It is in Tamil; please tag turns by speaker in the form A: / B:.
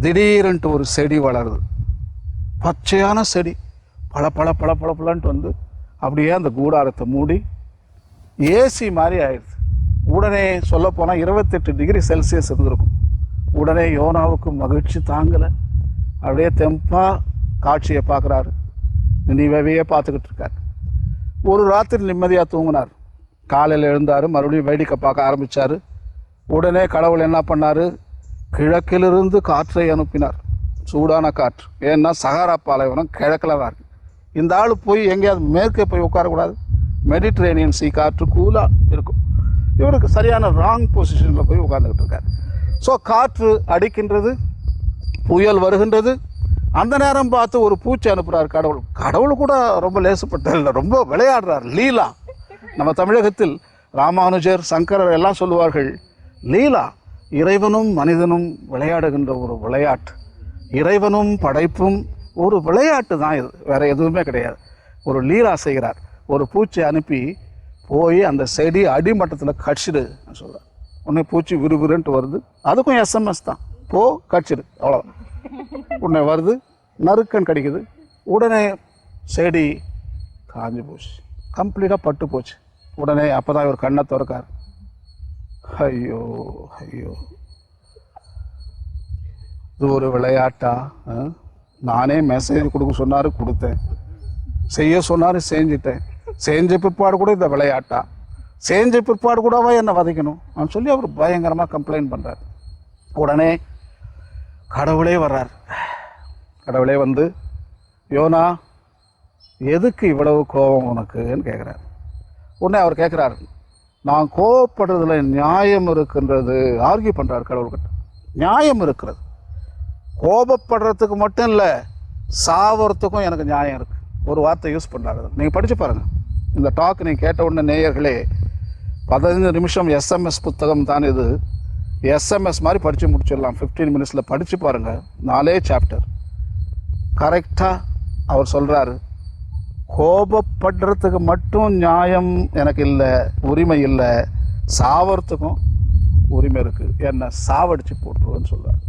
A: திடீரென்ட்டு ஒரு செடி வளருது. பச்சையான செடி. பல பல பல பல பலன்ட்டு வந்து அப்படியே அந்த கூடாரத்தை மூடி ஏசி மாதிரி ஆயிடுது. உடனே சொல்லப்போனால் இருபத்தெட்டு டிகிரி செல்சியஸ் இருந்திருக்கும். உடனே யோனாவுக்கு மகிழ்ச்சி தாங்கலை. அப்படியே தெம்பாக காட்சியை பார்க்குறாரு. நினைவையே பார்த்துக்கிட்டு இருக்கார். ஒரு ராத்திரி நிம்மதியாக தூங்கினார். காலையில் எழுந்தார் மறுபடியும் வேடிக்கை பார்க்க ஆரம்பித்தார் உடனே கடவுள் என்ன பண்ணார்? கிழக்கிலிருந்து காற்றை அனுப்பினார். சூடான காற்று. ஏன்னா சகாரா பாலைவனம் கிழக்கில் தான் இருக்குது இந்த ஆள் போய் எங்கேயாவது மேற்கே போய் உட்காரக்கூடாது. மெடிட்ரேனியன் சீ காற்று கூலாக இருக்கும். இவருக்கு சரியான ராங் பொசிஷனில் போய் உட்கார்ந்துக்கிட்டு இருக்கார். ஸோ காற்று அடிக்கின்றது புயல் வருகின்றது. அந்த நேரம் பார்த்து ஒரு பூச்சி அனுப்புகிறார் கடவுள். கடவுள் கூட ரொம்ப லேசுப்பட்ட இல்லை ரொம்ப விளையாடுறார். லீலா. நம்ம தமிழகத்தில் ராமானுஜர் சங்கரர் எல்லாம் சொல்லுவார்கள் லீலா இறைவனும் மனிதனும் விளையாடுகின்ற ஒரு விளையாட்டு. இறைவனும் படைப்பும் ஒரு விளையாட்டு தான் இது. வேறு எதுவுமே கிடையாது. ஒரு லீலா செய்கிறார். ஒரு பூச்சி அனுப்பி போய் அந்த செடி அடிமட்டத்தில் கடிச்சிடு சொல்கிறார் உடனே பூச்சி விறுவிறுன்ட்டு வருது. அதுக்கும் எஸ்எம்எஸ் தான். போ கடிச்சிடு. அவ்வளோ உன்னை வருது. நறுக்கன் கிடைக்குது. உடனே செடி காஞ்சு போச்சு. கம்ப்ளீட்டாக பட்டு போச்சு. உடனே அப்போ தான் இவர் கண்ணை திறக்கார். ஐயோ ஐயோ. இது ஒரு விளையாட்டா? நானே மெசேஜ் கொடுக்க சொன்னார் கொடுத்தேன். செய்ய சொன்னார் செஞ்சிட்டேன். செஞ்ச பிற்பாடு கூட இந்த விளையாட்டா? செஞ்ச பிற்பாடு கூடவா என்னை வதைக்கணும்? அப்படின்னு சொல்லி அவர் பயங்கரமாக கம்ப்ளைண்ட் பண்ணுறார் உடனே கடவுளே வர்றார். கடவுளே வந்து யோனா எதுக்கு இவ்வளவு கோபம் உனக்குன்னு கேட்குறாரு உடனே அவர் கேட்குறாரு நான் கோவப்படுறதுல நியாயம் இருக்கின்றது. ஆர்கியூ பண்ணுறார் கடவுள்கிட்ட. நியாயம் இருக்கிறது. கோபப்படுறதுக்கு மட்டும் இல்லை சாவறதுக்கும் எனக்கு நியாயம் இருக்குது ஒரு வார்த்தை யூஸ் பண்ணுறாரு நீங்கள் படித்து பாருங்கள் இந்த டாக் நீங்கள் கேட்ட உடனே நேயர்களே பதினஞ்சு நிமிஷம் எஸ்எம்எஸ் புத்தகம் தான் இது. எஸ்எம்எஸ் மாதிரி படித்து முடிச்சிடலாம். ஃபிஃப்டீன் மினிட்ஸில் படித்து பாருங்கள் நாலே சாப்டர் கரெக்டாக அவர் சொல்கிறாரு கோபப்படுறதுக்கு மட்டும் நியாயம் எனக்கு இல்லை உரிமை இல்லை சாவறதுக்கும் உரிமை இருக்குது என்னை சாவடிச்சு போட்டுருவேன்னு சொல்கிறார்